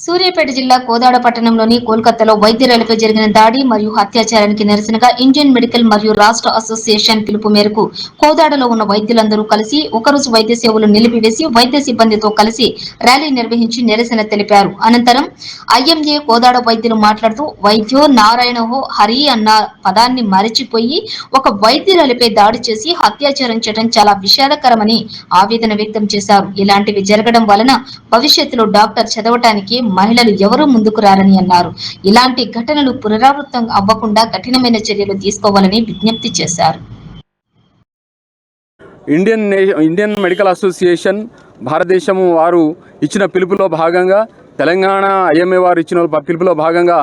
సూర్యాపేట జిల్లా కోదాడ పట్టణంలోని కోల్కతాలో వైద్యురాలపై జరిగిన దాడి మరియు అత్యాచారానికి నిరసనగా ఇండియన్ మెడికల్ మరియు రాష్ట్ర అసోసియేషన్ పిలుపు మేరకు కోదాడలో ఉన్న వైద్యులందరూ కలిసి ఒకరోజు వైద్య సేవలు నిలిపివేసి వైద్య సిబ్బందితో కలిసి ర్యాలీ నిర్వహించి నిరసన తెలిపారు. అనంతరం ఐఎంఏ కోదాడ వైద్యులు మాట్లాడుతూ వైద్యో నారాయణహో హరి అన్న పదాన్ని మరచిపోయి ఒక వైద్యురాలిపై దాడి చేసి అత్యాచారం చేయడం చాలా విషాదకరమని ఆవేదన వ్యక్తం చేశారు. ఇలాంటివి జరగడం వలన భవిష్యత్తులో డాక్టర్ చదవటానికి మహిళలు ఎవరూ ముందుకు రారని అన్నారు. ఇలాంటి ఘటనలు పునరావృతం అవ్వకుండా కఠినమైన చర్యలు తీసుకోవాలని విజ్ఞప్తి చేశారు. ఇండియన్ ఇండియన్ మెడికల్ అసోసియేషన్ భారతదేశం వారు ఇచ్చిన పిలుపులో భాగంగా తెలంగాణ ఐఎంఏ వారు ఇచ్చిన పిలుపులో భాగంగా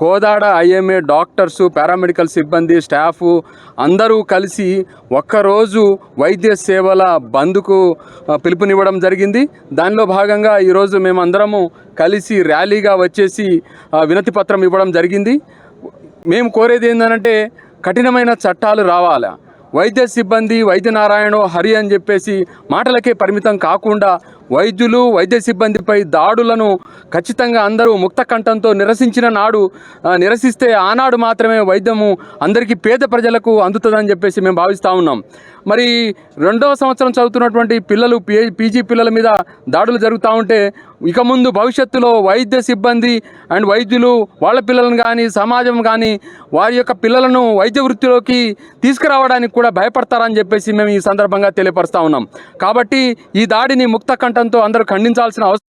కోదాడ ఐఎంఏ డాక్టర్స్ పారామెడికల్ సిబ్బంది స్టాఫ్ అందరూ కలిసి ఒక్కరోజు వైద్య సేవల బంద్కు పిలుపునివ్వడం జరిగింది. దానిలో భాగంగా ఈరోజు మేమందరము కలిసి ర్యాలీగా వచ్చేసి వినతి పత్రం ఇవ్వడం జరిగింది. మేము కోరేది ఏంటంటే కఠినమైన చట్టాలు రావాలా. వైద్య సిబ్బంది వైద్యనారాయణ హరి అని చెప్పేసి మాటలకే పరిమితం కాకుండా వైద్యులు వైద్య సిబ్బందిపై దాడులను ఖచ్చితంగా అందరూ ముక్త కంఠంతో నిరసించిన నాడు నిరసిస్తే ఆనాడు మాత్రమే వైద్యము అందరికీ పేద ప్రజలకు అందుతుందని చెప్పేసి మేము భావిస్తూ ఉన్నాం. మరి రెండవ సంవత్సరం చదువుతున్నటువంటి పిల్లలు పీజీ పిల్లల మీద దాడులు జరుగుతూ ఉంటే ఇక ముందు భవిష్యత్తులో వైద్య సిబ్బంది అండ్ వైద్యులు వాళ్ళ పిల్లలను కానీ సమాజం కానీ వారి యొక్క పిల్లలను వైద్య వృత్తిలోకి తీసుకురావడానికి కూడా భయపడతారని చెప్పేసి మేము ఈ సందర్భంగా తెలియపరుస్తూ ఉన్నాం. కాబట్టి ఈ దాడిని ముక్త కంఠంతో అందరూ ఖండించాల్సిన అవసరం